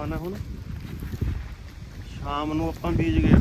ਆਪਾਂ ਨੇ ਹੁਣ। ਸ਼ਾਮ ਨੂੰ ਆਪਾਂ ਬੀਜ ਗਏ।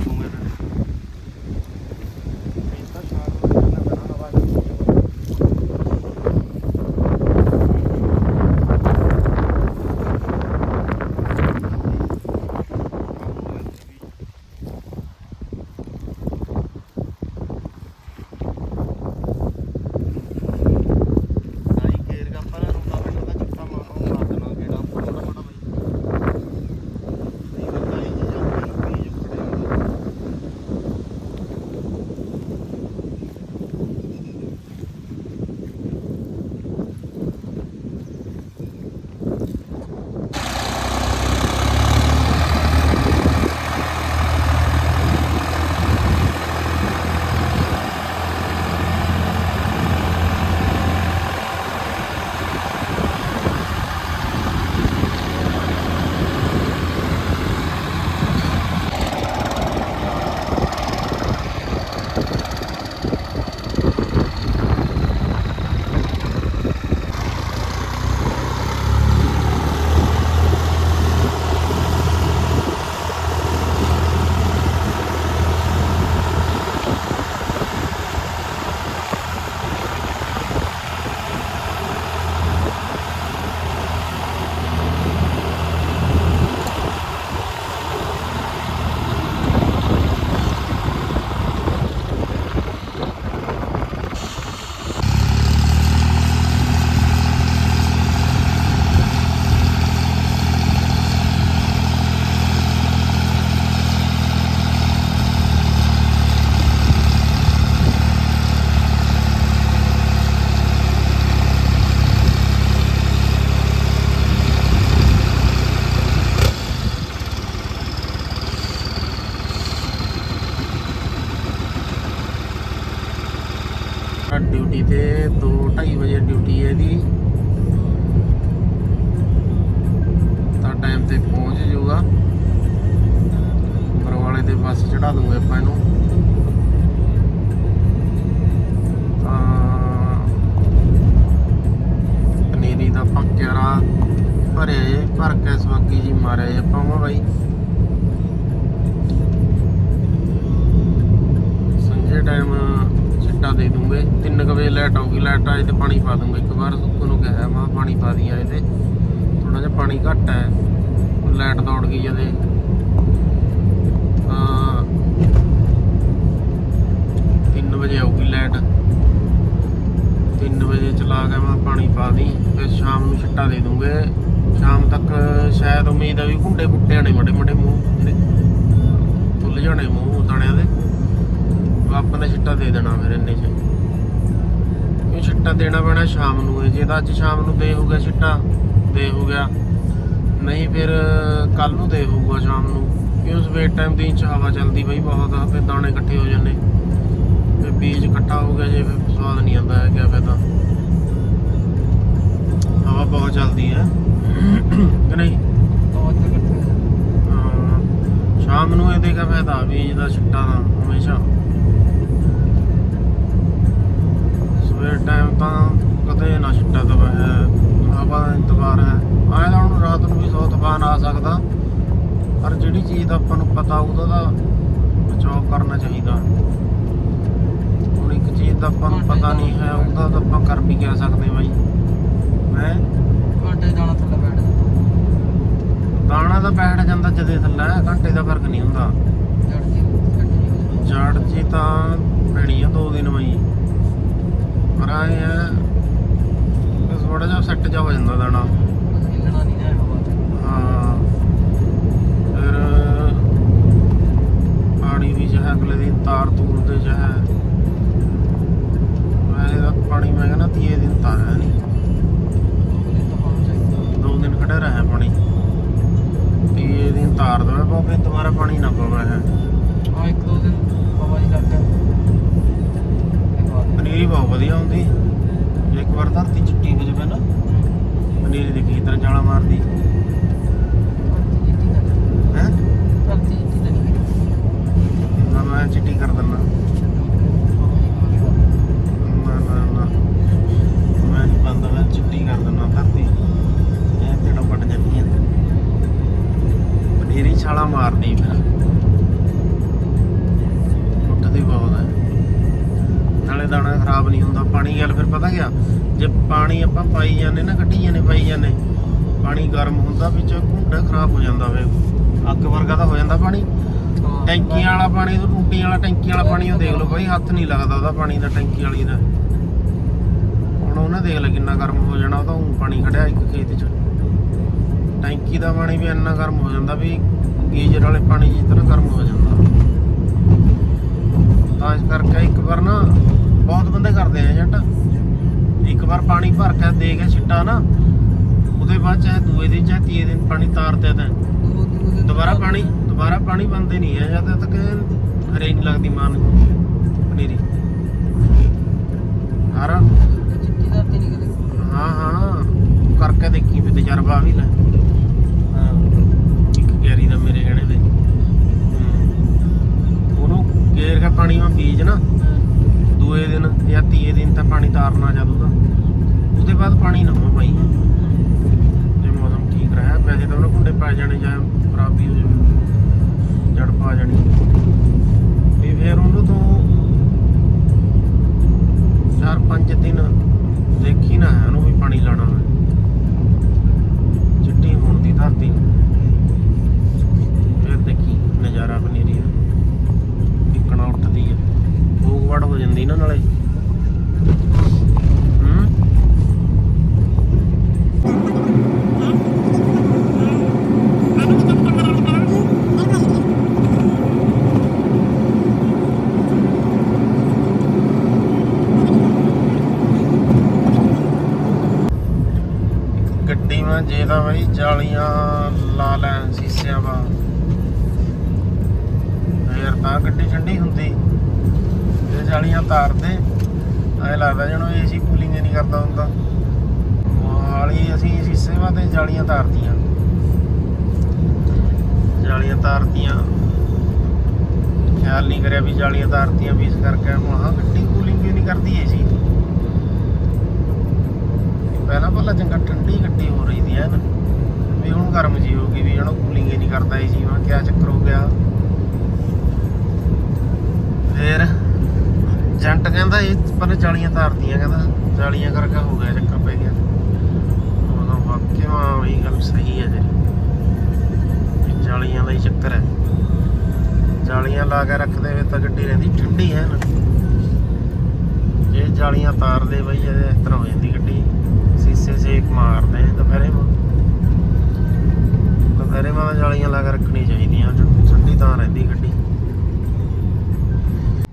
2:30 ਵਜੇ ਡਿਊਟੀ ਹੈ ਇਹਦੀ। ਲਾਈਟ ਆਊਗੀ, ਲਾਈਟ ਆਏ ਤੇ ਪਾਣੀ ਪਾ ਦੂੰਗਾ ਇੱਕ ਵਾਰ, ਸੁੱਕੂ ਨੂੰ ਕਿਹਾ ਮੈਂ, ਪਾਣੀ ਪਾ ਦੀ ਆਏ ਤੇ। ਥੋੜਾ ਜਿਹਾ ਪਾਣੀ ਘੱਟ ਹੈ ਲਾਈਟ ਦੌੜ ਗਈ ਜਦੇ ਤਾਂ। 3 ਵਜੇ ਆਊਗੀ ਲਾਈਟ। 3 ਵਜੇ ਚਲਾ ਕੇ ਮੈਂ ਪਾਣੀ ਪਾ ਦੀ, ਫਿਰ ਸ਼ਾਮ ਨੂੰ ਛਿੱਟਾ ਦੇ ਦੂੰਗੇ। ਸ਼ਾਮ ਤੱਕ ਸ਼ਾਇਦ ਉਮੀਦ ਆ ਵੀ ਘੁੰਡੇ ਫੁੱਟੇ ਆਣੇ ਮੜੇ ਮੜੇ ਮੂੰਹ ਜਿਹੜੇ ਫੁੱਲ ਜਾਣੇ ਮੂੰਹ, ਦਾਣਿਆਂ ਦੇ। ਆਪਾਂ ਨੇ ਛਿੱਟਾ ਦੇ ਦੇਣਾ ਫਿਰ ਇੰਨੇ ਚ। ਛਿੱਟਾ ਦੇਣਾ ਪੈਣਾ ਸ਼ਾਮ ਨੂੰ ਜੇ ਤਾਂ ਅੱਜ ਸ਼ਾਮ ਨੂੰ ਦੇ ਹੋ ਗਿਆ ਛਿੱਟਾ ਦੇ ਹੋ ਗਿਆ। ਨਹੀਂ ਫਿਰ ਕੱਲ ਨੂੰ ਦੇ ਹੋਊਗਾ ਸ਼ਾਮ ਨੂੰ। ਕਿਉਂ ਸਵੇਰ ਟਾਈਮ ਦਿਨ ਚ ਹਵਾ ਚੱਲਦੀ ਬਈ ਬਹੁਤ ਆ ਫਿਰ ਦਾਣੇ ਇਕੱਠੇ ਹੋ ਜਾਂਦੇ। ਫਿਰ ਬੀਜ ਇਕੱਠਾ ਹੋ ਗਿਆ ਜੇ ਫਿਰ ਸਵਾਦ ਨਹੀਂ ਆਉਂਦਾ ਹੈ ਕਿਆ ਫਾਇਦਾ। ਹਵਾ ਬਹੁਤ ਚੱਲਦੀ ਹੈ। ਕਿ ਨਹੀਂ? ਸ਼ਾਮ ਨੂੰ ਇਹਦੇ ਕਾ ਫਾਇਦਾ ਬੀਜ ਦਾ ਛਿੱਟਾ ਦਾ ਹਮੇਸ਼ਾ। ਸਵੇਰ ਟਾਈਮ ਤਾਂ ਕਦੇ ਨਾ ਛਿੱਟਾ ਦਵਾ ਹੈ ਹਵਾ ਦਾ ਇੰਤਜ਼ਾਰ ਹੈ। ਆਏ ਤਾਂ ਹੁਣ ਰਾਤ ਨੂੰ ਵੀ ਸੌ ਤੂਫਾਨ ਆ ਸਕਦਾ। ਪਰ ਜਿਹੜੀ ਚੀਜ਼ ਦਾ ਆਪਾਂ ਨੂੰ ਪਤਾ ਉਹਦਾ ਦਾ ਬਚਾਅ ਕਰਨਾ ਚਾਹੀਦਾ। ਹੁਣ ਇੱਕ ਚੀਜ਼ ਦਾ ਆਪਾਂ ਨੂੰ ਪਤਾ ਨਹੀਂ ਹੈ ਉਹਦਾ ਤਾਂ ਆਪਾਂ ਕਰ ਵੀ ਕਹਿ ਸਕਦੇ ਬਾਈ। ਮੈਂ ਦਾਣਾ ਤਾਂ ਬੈਠ ਜਾਂਦਾ ਜਦੇ ਥੱਲੇ ਘੰਟੇ ਦਾ ਫ਼ਰਕ ਨਹੀਂ ਹੁੰਦਾ। ਜੜ ਜੀ ਤਾਂ ਪੈਣੀ ਆ ਦੋ ਦਿਨ ਮਈ ਪਰ ਆਏ ਆ ਥੋੜਾ ਜਿਹਾ ਸੈੱਟ ਜਾ ਹੋ ਜਾਂਦਾ ਦਾਣਾ। ਹਾਂ। ਫਿਰ, ਪਾਣੀ ਵੀ ਚਾਹੇ ਅਗਲੇ ਦਿਨ ਤਾਰ ਤੂਰ ਦੇ ਚਾਹੇ। ਵੈਸੇ ਤਾਂ ਪਾਣੀ ਮੈਂ ਕਹਿੰਦਾ ਤੀਏ ਦਿਨ ਤਾਰਿਆ ਨਹੀਂ। ਦੋ ਦਿਨ ਖੜਾ ਰਿਹਾ ਪਾਣੀ। ਤੀਏ ਦਿਨ ਤਾਰ ਦਵੇ ਪਰ ਦੁਬਾਰਾ ਪਾਣੀ ਨਾ ਪਵੇ ਹੈ ਪਨੀਰੀ ਬਹੁਤ ਵਧੀਆ ਹੁੰਦੀ। ਜੇ ਇੱਕ ਵਾਰ ਧਰਤੀ ਚਿੱਟੀ ਹੋ ਜਾਵੇ ਨਾ ਪਨੀਰੀ ਦੀ ਕੀ ਤਰ੍ਹਾਂ ਜਾਲਾ ਮਾਰਦੀ। ਹੈ? ਮੈਂ ਚਿੱਟੀ ਕਰ ਦਿੰਦਾ। ਮੈਂ ਚਿੱਟੀ ਕਰ ਦਿੰਦਾ ਧਰਤੀ। ਇਹ ਜਾਂਦੀ ਪਨੀਰੀ ਛਾਲਾ ਮਾਰਦੀ ਫਿਰ ਉੱਠਦੀ ਬਹੁਤ ਹੈ ਦਾਣਾ ਖਰਾਬ ਨਹੀਂ ਹੁੰਦਾ ਪਾਣੀ ਗੱਲ ਫਿਰ ਪਤਾ ਗਿਆ ਜੇ ਪਾਣੀ ਆਪਾਂ ਪਾਈ ਜਾਂਦੇ ਨਾ ਕੱਢੀ ਜਾਂਦੇ ਪਾਈ ਜਾਂਦੇ ਪਾਣੀ ਗਰਮ ਹੁੰਦਾ ਵਿੱਚ ਘੁੰਡਾ ਖਰਾਬ ਹੋ ਜਾਂਦਾ ਵੇ। ਅੱਗ ਵਰਗਾ ਤਾਂ ਹੋ ਜਾਂਦਾ ਪਾਣੀ। ਟੈਂਕੀਆਂ ਵਾਲਾ ਪਾਣੀ ਤੋਂ ਟੂਟੀ ਵਾਲਾ ਟੈਂਕੀ ਵਾਲਾ ਪਾਣੀ ਉਹ ਦੇਖ ਲਓ ਬਾਈ ਹੱਥ ਨਹੀਂ ਲੱਗਦਾ ਉਹਦਾ ਪਾਣੀ ਦਾ ਟੈਂਕੀ ਵਾਲੀ ਦਾ। ਹੁਣ ਉਹਨੇ ਦੇਖ ਲੈ ਕਿੰਨਾ ਗਰਮ ਹੋ ਜਾਣਾ ਉਹ ਤਾਂ ਪਾਣੀ ਖੜਿਆ ਇੱਕ ਖੇਤ 'ਚ। ਟੈਂਕੀ ਦਾ ਪਾਣੀ ਵੀ ਇੰਨਾ ਗਰਮ ਹੋ ਜਾਂਦਾ ਵੀ ਗੀਜ਼ਰ ਵਾਲੇ ਪਾਣੀ ਜਿਸ ਤਰ੍ਹਾਂ ਗਰਮ ਹੋ ਜਾਂਦਾ। ਤਾਂ ਇਸ ਕਰਕੇ ਇੱਕ ਵਾਰ ਨਾ ਬਹੁਤ ਬੰਦੇ ਕਰਦੇ ਆ ਜੱਟ ਇੱਕ ਵਾਰ ਪਾਣੀ ਭਰ ਕੇ ਦੇ ਕੇ ਛਿੱਟਾ ਨਾ ਉਹਦੇ ਬਾਅਦ ਚਾਹੇ ਦੂਏ ਦਿਨ ਚਾਹੇ ਤੀਏ ਦਿਨ ਪਾਣੀ ਤਾਰਦੇ ਤਾਂ। ਦੁਬਾਰਾ ਪਾਣੀ ਦੁਬਾਰਾ ਪਾਣੀ ਬੰਦੇ ਨਹੀਂ ਹੈ ਜਦ ਤੱਕ ਹਰੇ ਨਹੀਂ ਲੱਗਦੀ ਮਾਨ ਪਨੀਰੀ ਹਰ ਹਾਂ ਹਾਂ। ਕਰਕੇ ਦੇਖੀ ਵੀ ਤਜਰਬਾ ਵੀ ਲੈ। ਗੇਰ ਕੇ ਪਾਣੀ ਮੈਂ ਬੀਜ ਨਾ, ਦੂਏ ਦਿਨ ਜਾਂ ਤੀਏ ਦਿਨ ਤਾਂ ਪਾਣੀ ਤਾਰਨਾ ਜਦ ਉਹਦਾ ਉਹਦੇ ਬਾਅਦ ਪਾਣੀ ਨਾ ਹੋ ਭਾਈ ਜੇ ਮੌਸਮ ਠੀਕ ਰਿਹਾ, ਵੈਸੇ ਤਾਂ ਉਹਨਾਂ ਕੁੰਡੇ ਪੈ ਜਾਣੇ ਜਾਂ ਖਰਾਬੀ ਹੋ ਜਾਵੇ, ਜੜ ਪਾ ਜਾਣੀ। ਵੀ ਫਿਰ ਉਹਨੂੰ ਤੋਂ ਚਾਰ ਪੰਜ ਦਿਨ ਦੇਖੀ ਨਾ ਹੈ, ਉਹਨੂੰ ਵੀ ਪਾਣੀ ਲਾਣਾ ਹੈ। ਚਿੱਟੀ ਹੋਣ ਦੀ ਧਰਤੀ ਫਿਰ ਦੇਖੀ ਨਜ਼ਾਰਾ ਪਨੀਰੀ ਦਾ ਇੱਕਣਾ ਉੱਠਦੀ ਹੈ ਫੂਕ ਵੜ ਹੋ ਜਾਂਦੀ ਨਾ ਨਾਲੇ ਹੂੰ ਗੱਡੀ ਮੈਂ ਜੇ ਤਾਂ ਬਈ ਜਾਲੀਆਂ ਲਾ ਲੈਣ ਸੀਸਿਆਂ ਵਾ ਫੇਰ ਤਾਂ ਗੱਡੀ ਠੰਡੀ ਹੁੰਦੀ। ਜੇ ਜਾਲੀਆਂ ਤਾਰਦੇ। ਐ ਲੱਗਦਾ ਜਣੋ ਏਸੀ ਕੂਲਿੰਗ ਨਹੀਂ ਕਰਦਾ ਹੁੰਦਾ। ਮੋਹਾਲੀ ਅਸੀਂ ਸੀਸੇ ਵਾ ਤੇ ਜਾਲੀਆਂ ਤਾਰਤੀਆਂ। ਜਾਲੀਆਂ ਤਾਰਤੀਆਂ। ਖਿਆਲ ਨਹੀਂ ਕਰਿਆ ਵੀ ਜਾਲੀਆਂ ਤਾਰਤੀਆਂ ਵੀ ਇਸ ਕਰਕੇ। ਮਹਾ ਗੱਡੀ ਕੂਲਿੰਗ ਹੀ ਨਹੀਂ ਕਰਦੀ ਏਸੀ ਪਹਿਲਾਂ ਪਹਿਲਾਂ ਚੰਗਾ ਠੰਡੀ ਗੱਡੀ ਹੋ ਰਹੀ ਦੀ ਹੈ ਨਾ ਵੀ ਹੁਣ ਗਰਮ ਜੀ ਹੋ ਗਈ ਵੀ ਜਣਾ ਕੂਲਿੰਗ ਹੀ ਨਹੀਂ ਕਰਦਾ ਇਹ ਜੀ ਮੈਂ ਕਿਆ ਚੱਕਰ ਹੋ ਗਿਆ। ਫੇਰ ਜੰਟ ਕਹਿੰਦਾ ਇਹ ਪਰ ਜਾਲੀਆਂ ਤਾਰਦੀਆਂ ਕਹਿੰਦਾ ਜਾਲੀਆਂ ਕਰਕੇ ਹੋ ਗਿਆ ਚੱਕਰ ਪੈ ਗਿਆ। ਉਹਦਾ ਵਾਕਿਆ ਵਹੀ ਗੱਲ ਸਹੀ ਹੈ ਜੀ ਜਾਲੀਆਂ ਦਾ ਹੀ ਚੱਕਰ ਹੈ। ਜਾਲੀਆਂ ਲਾ ਕੇ ਰੱਖਦੇ ਵੇ ਤਾਂ ਗੱਡੀ ਰਹਿੰਦੀ ਠੰਡੀ ਹੈ ਨਾ ਜੇ ਜਾਲੀਆਂ ਤਾਰਦੇ ਬਈ ਇਸ ਤਰ੍ਹਾਂ ਹੋ ਜਾਂਦੀ ਗੱਡੀ। ਸੀਸੇ ਸੇਕ ਮਾਰਦੇ ਦੁਪਹਿਰੇ ਮਾ ਦੁਪਹਿਰੇ ਮਾ ਜਾਲੀਆਂ ਲਾ ਕੇ ਰੱਖਣੀ ਚਾਹੀਦੀਆਂ ਠੰਡੀ ਤਾਂ ਰਹਿੰਦੀ ਗੱਡੀ।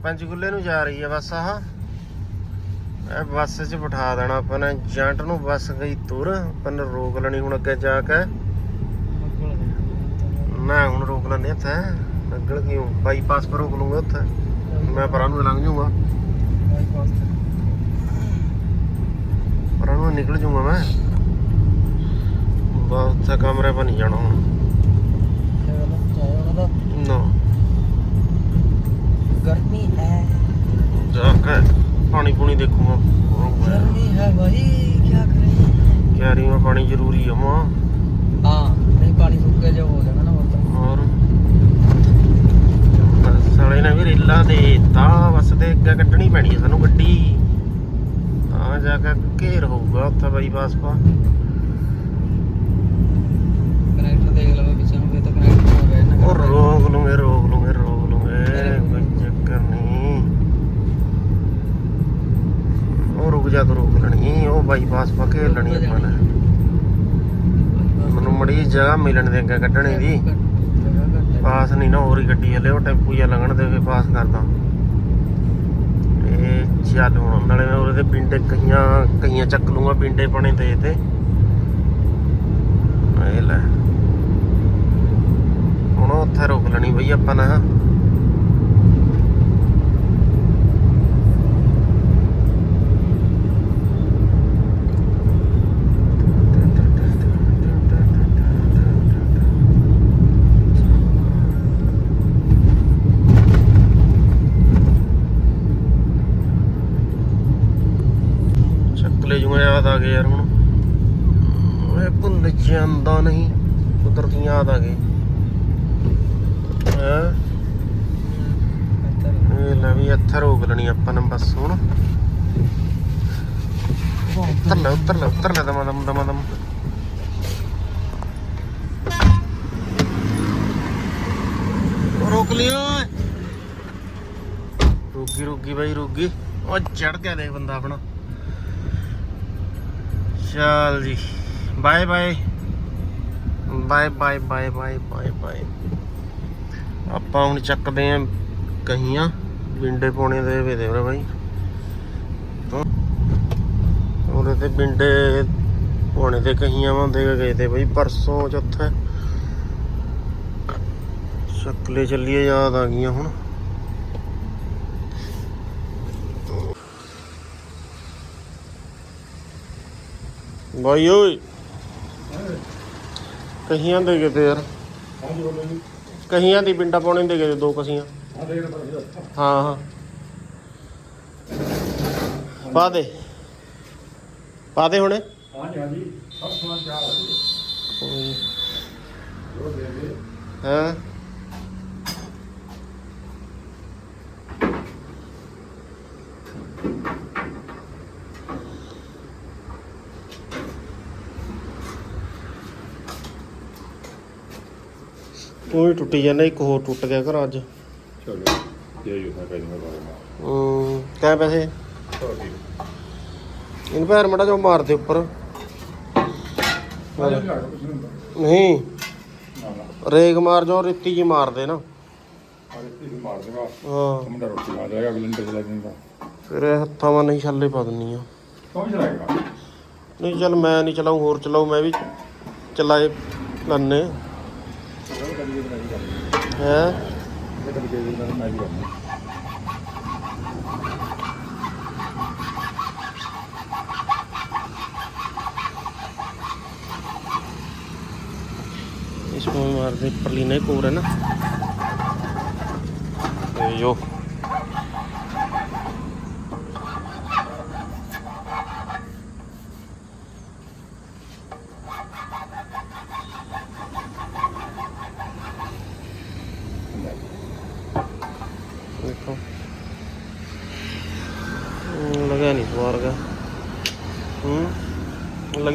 ਪੰਚਕੂਲੇ ਨੂੰ ਜਾ ਰਹੀ ਹੈ ਬੱਸ ਆਹ। ਇਹ ਬੱਸ 'ਚ ਬਿਠਾ ਦੇਣਾ ਆਪਾਂ ਨੇ ਜੰਟ ਨੂੰ ਬੱਸ ਗਈ ਤੁਰ, ਆਪਾਂ ਨੇ ਰੋਕ ਲੈਣੀ ਹੁਣ ਅੱਗੇ ਜਾ ਕੇ। ਮੈਂ ਹੁਣ ਰੋਕ ਲੈਣੇ ਇੱਥੇ। ਅੱਗਲ ਕਿਉਂ? ਬਾਈਪਾਸ ਪਰ ਰੋਕ ਲੂੰਗਾ ਉੱਥੇ। ਮੈਂ ਪਰਾਂ ਨੂੰ ਲੰਘ ਜਾਊਂਗਾ। ਪਰਾਂ ਨੂੰ ਨਿਕਲ ਜੂਗਾ ਮੈਂ। ਬਸ ਤਾਂ ਕਮਰੇ 'ਪਾ ਨਹੀਂ ਜਾਣਾ ਹੁਣ। ਨਾ। ਗਰਮੀ ਹੈ। ਜਾ ਕੇ ਪਾਣੀ ਪੂਣੀ ਦੇਖੂਗਾ। ਗਰਮੀ ਹੈ ਭਾਈ ਕੀ ਕਰੇ ਕਹਿ ਰਹੀ ਮੈਂ ਪਾਣੀ ਜ਼ਰੂਰੀ ਆ ਮਾਂ। ਹਾਂ ਨਹੀਂ ਪਾਣੀ ਸੁੱਕ ਗਿਆ ਹੋ ਜਾਣਾ ਨਾ ਹੋਰ ਸਾਲੇ ਨੇ ਵੀ ਰੇਲਾ ਦੇ ਤਾਂ ਬਸ ਤੇ ਅੱਗੇ ਕੱਢਣੀ ਪੈਣੀ ਹੈ ਸਾਨੂੰ ਗੱਡੀ। ਗਾਹਾਂ ਜਾ ਕੇ ਘੇਰ ਹੋਊਗਾ ਉੱਥੇ ਬਾਈਪਾਸ ਪਾ ਕਨੈਕਟਰ ਰੋਕ ਲੂਗੇ ਰੋਕ ਲੈਣੀ ਉਹ ਬਾਈਪਾਸ ਪਾ ਘੇਰ ਲੈਣੀ ਆਪਾਂ ਮੈਨੂੰ ਮੜੀ ਜਗ੍ਹਾ ਮਿਲਣ ਦੇ। ਅੱਗੇ ਕੱਢਣੀ ਦੀ ਪਾਸ ਨਹੀਂ ਨਾ ਹੋਰ ਹੀ ਗੱਡੀ ਹਲੇ ਉਹ ਟੈਂਪੂ ਜਾਂ ਲੰਘਣ ਦੇ ਕੇ ਪਾਸ ਕਰਦਾ। ਚੱਲ ਹੁਣ ਨਾਲੇ ਮੈਂ ਉਹਦੇ ਪਿੰਡੇ ਕਈਆਂ ਕਈਆਂ ਚੱਕ ਲੂੰਗਾ ਪਿੰਡੇ ਪਣੇ ਤੇ ਤੇ। ਇਹ ਲੈ। ਹੁਣ ਉੱਥੇ ਰੋਕ ਲੈਣੀ ਬਈ ਆਪਾਂ ਨਾ। ਓਏ ਭੁੱਲ ਜਾਂਦਾ ਨਹੀਂ। ਕੁਦਰਤੀ ਯਾਦ ਆ ਗਏ ਹੈਂ? ਇਹ ਲੈ ਵੀ ਇੱਥੇ ਰੋਕ ਆਪਾਂ ਨੇ ਬਸ ਹੁਣ। ਉੱਤਰ ਲੈ ਉੱਤਰ ਲੈ ਉੱਤਰ ਲੈ ਦਮ ਦਮ ਦਮ ਦਮ। ਰੋਕ ਲਿਓ ਰੁਕੀ ਰੁਕੀ ਬਾਈ ਰੁਕੀ ਉਹ ਚੜ ਗਿਆ ਦੇਖ ਬੰਦਾ ਆਪਣਾ। ਚੱਲ ਜੀ। Bye bye bye bye bye bye bye bye ਆਪਾਂ ਹੁਣ ਚੱਕਦੇ ਆਂ ਕਹੀਆਂ, ਬਿੰਡੇ ਪਾਉਣੇ ਦੇ ਵੇ ਦੇ ਬਾਈ। ਉਹਦੇ ਤੇ ਬਿੰਡੇ ਪਾਉਣੇ ਤੇ ਕਹੀਆਂ ਵਾਂਦੇ ਗਏ ਤੇ ਬਾਈ ਪਰਸੋਂ ਚੌਥੇ। ਸ਼ਕਲੇ ਚੱਲੀਏ, ਯਾਦ ਆ ਗਈਆਂ ਹੁਣ। ਬਾਈ ਓਏ। ਕਹੀਆਂ ਦੇ ਗਏ ਤੇ ਯਾਰ। ਕਹੀਆਂ ਦੀ ਬਿੰਡਾ ਪਾਉਣੇ ਦੇ ਗਏ ਤੇ ਦੋ ਕਸੀਆਂ। ਹਾਂ ਹਾਂ ਪਾ ਦੇ। ਪਾ ਦੇ ਹੁਣੇ। ਹਾਂਜੀ ਹਾਂਜੀ। ਸਭ ਸਮਾਨ ਤਿਆਰ ਹੈ ਜੀ ਜੋ ਦੇ ਦੇ ਹਾਂ ਉਹ ਹੀ ਟੁੱਟੀ ਜਾਂਦਾ ਇੱਕ ਹੋਰ ਟੁੱਟ ਗਿਆ ਘਰ ਅੱਜ। ਚਲੋ ਇਹ ਯੂ ਤਾਂ ਕਹਿੰਦਾ ਬਾਰੇ ਹੂੰ ਕਿੰਨੇ ਪੈਸੇ। ਇਹਨੂੰ ਪੈਰ ਮੜਾ ਜੋ ਮਾਰ ਦੇ ਉੱਪਰ। ਨਹੀਂ। ਰੇਗ ਮਾਰ ਜੋ ਰਿੱਤੀ ਜੀ ਮਾਰ ਦੇ ਨਾ। ਆਰੇ ਤੀ ਮਾਰ ਦੇਗਾ। ਹਾਂ। ਮੁੰਡਾ ਰੋਟੀ ਖਾ ਜਾਏਗਾ ਬਲਿੰਦਰ ਚਲਾ ਜਾਂਦਾ ਫਿਰ ਇਹ ਹੱਥਾਂ ਮਾ ਨਹੀਂ ਛੱਲੇ ਪਾ ਦਿੰਨੀ ਆ। ਕੌਣ ਚਲਾਏਗਾ? ਨਹੀਂ ਚੱਲ ਮੈਂ ਨਹੀਂ ਚਲਾਉ ਹੋਰ ਚਲਾਉ ਮੈਂ ਵੀ ਚਲਾਏ ਲੰਨੇ ਵੀ ਹੈ ਇਸ ਨੂੰ ਮਾਰਦੇ ਪਰਲੀਨਾ ਕੋਰ ਹੈ ਨਾ। ਤੇ ਜੋ।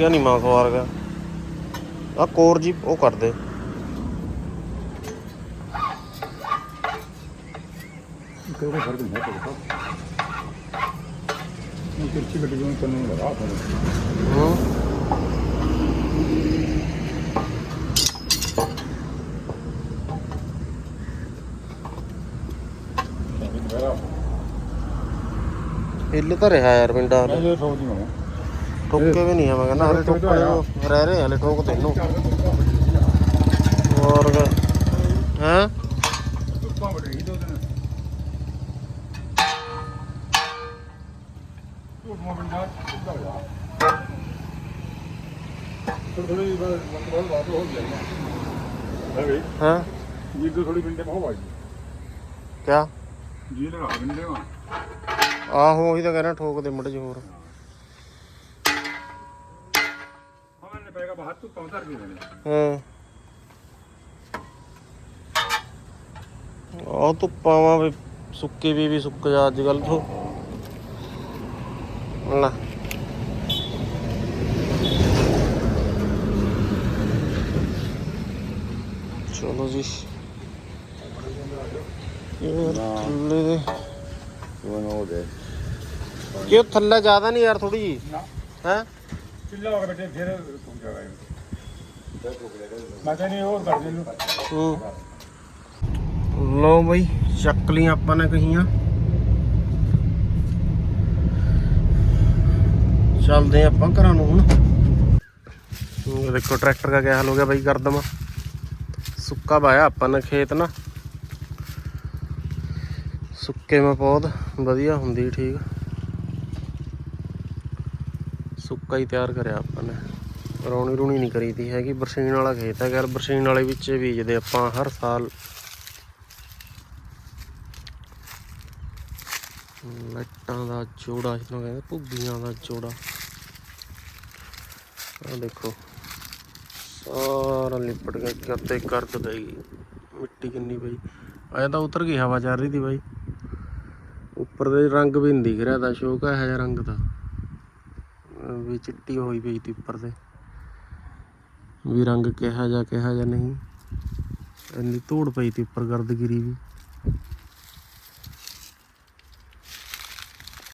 ਗਿਆ ਨਹੀਂ ਮਾਂ ਸਵਾਰ ਗਿਆ ਆ ਕੋਰ ਜੀ ਉਹ ਕਰ ਇਹ ਕਿਰਚੀ ਤਾਂ ਰਿਹਾ ਯਾਰ ਪਿੰਡਾਂ ਮੈਂ ਜੋ ਸੋਚਦੀ ਹਾਂ ठोके भी नहीं है मैं कहना हले ठोक रह रहे हैं हले ठोक तेनू और हैं हैं ये तो थोड़ी बिंदे बहुत आई क्या ਜੀ ਲਗਾ ਦਿੰਦੇ ਆ ਆਹੋ ਉਹੀ ਤਾਂ ਕਹਿਣਾ ਠੋਕ ਦੇ ਮੁੰਡੇ ਚ ਹੋਰ tu pausar gimana? ਵੀ ਸੁੱਕੇ ਵੀ ਵੀ ਸੁੱਕ ਜਾ ਅੱਜ ਕੱਲ ਤੋਂ। ਲੈ। ਚਲੋ ਜੀ। ਯਾਰ ਥੱਲੇ ਕਿਉਂ ਥੱਲੇ ਜ਼ਿਆਦਾ ਨਹੀਂ ਯਾਰ ਥੋੜੀ ਜੀ ਹੈ? ਚਿੱਲਾ ਹੋ ਬੈਠੇ, ਫਿਰ ਸੁੱਕ ਜਾਗਾ ਮੈਂ ਕਹਿੰਦੀ ਹੋਰ ਕਰ ਦੇ ਨੂੰ ਹੂੰ। ਲੋ ਬਈ, ਚੱਕ ਲਈ ਆਪਾਂ ਨੇ ਕਹੀਆਂ। ਚੱਲਦੇ ਆਪਾਂ ਘਰਾਂ ਨੂੰ ਹੁਣ। ਦੇਖੋ, ਟਰੈਕਟਰ ਦਾ ਕਿਆ ਹਾਲ ਹੋ ਗਿਆ ਬਾਈ ਕਰਦਮ ਸੁੱਕਾ ਬਾਇਆ ਆਪਾਂ ਨੇ ਖੇਤ ਨਾ। ਸੁੱਕੇ ਮੇ ਪੌਦ ਵਧੀਆ ਹੁੰਦੀ ਠੀਕ। ਸੁੱਕਾ ਹੀ ਤਿਆਰ ਕਰਿਆ ਆਪਾਂ ਨੇ। ਰੌਣੀ ਰੂਣੀ ਨਹੀਂ ਕਰੀਦੀ ਹੈਗੀ। ਬਰਸੀਨ ਵਾਲਾ ਖੇਤ ਹੈ ਯਾਰ ਬਰਸੀਨ ਵਾਲੇ ਵਿੱਚ ਹੀ ਬੀਜਦੇ ਆਪਾਂ ਹਰ ਸਾਲ। ਲੱਟਾਂ ਦਾ ਜੋੜਾ ਜਿਹਨੂੰ ਕਹਿੰਦੇ, ਭੁੱਗੀਆਂ ਦਾ ਜੋੜਾ। ਆ ਦੇਖੋ। ਸਾਰਾ ਲਿਪਟ ਗਿਆ ਕਰਤੇ ਕਰਦ ਗਈ ਮਿੱਟੀ ਕਿੰਨੀ ਪਈ। ਆਇਆ ਤਾਂ ਉਤਰ ਗਈ ਹਵਾ, ਚੱਲ ਰਹੀ ਸੀ ਬਾਈ। ਉੱਪਰ ਦੇ ਰੰਗ ਵੀ ਨਹੀਂ ਦਿਖ ਰਿਹਾ ਦਾ ਸ਼ੋਕ ਹੈ ਰੰਗ ਦਾ। ਵੀ ਚਿੱਟੀ ਹੋਈ ਪਈ ਤੀ ਉੱਪਰ ਤੇ। ਵੀ ਰੰਗ ਕਿਹਾ ਜਾ ਕਿਹਾ ਜਾਂ ਨਹੀਂ। ਇੰਨੀ ਧੂੜ ਪਈ ਤੀ ਉੱਪਰ ਗਰਦਗਿਰੀ ਵੀ।